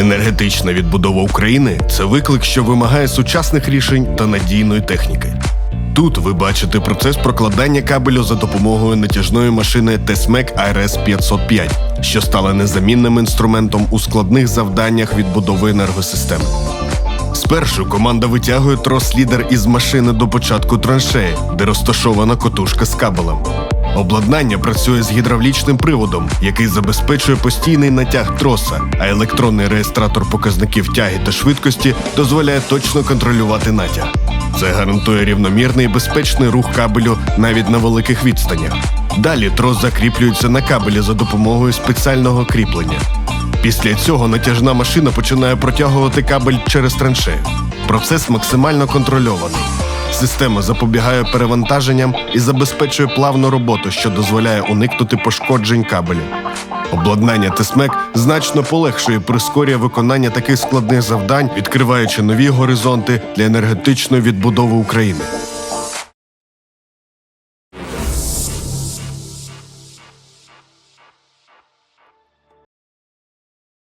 Енергетична відбудова України це виклик, що вимагає сучасних рішень та надійної техніки. Тут ви бачите процес прокладання кабелю за допомогою натяжної машини Tesmec ARS 505, що стала незамінним інструментом у складних завданнях відбудови енергосистеми. Спершу команда витягує трос-лідер із машини до початку траншеї, де розташована котушка з кабелем. Обладнання працює з гідравлічним приводом, який забезпечує постійний натяг троса, а електронний реєстратор показників тяги та швидкості дозволяє точно контролювати натяг. Це гарантує рівномірний і безпечний рух кабелю навіть на великих відстанях. Далі трос закріплюється на кабелі за допомогою спеціального кріплення. Після цього натяжна машина починає протягувати кабель через траншею. Процес максимально контрольований. Система запобігає перевантаженням і забезпечує плавну роботу, що дозволяє уникнути пошкоджень кабелю. Обладнання Тесмек значно полегшує і прискорює виконання таких складних завдань, відкриваючи нові горизонти для енергетичної відбудови України.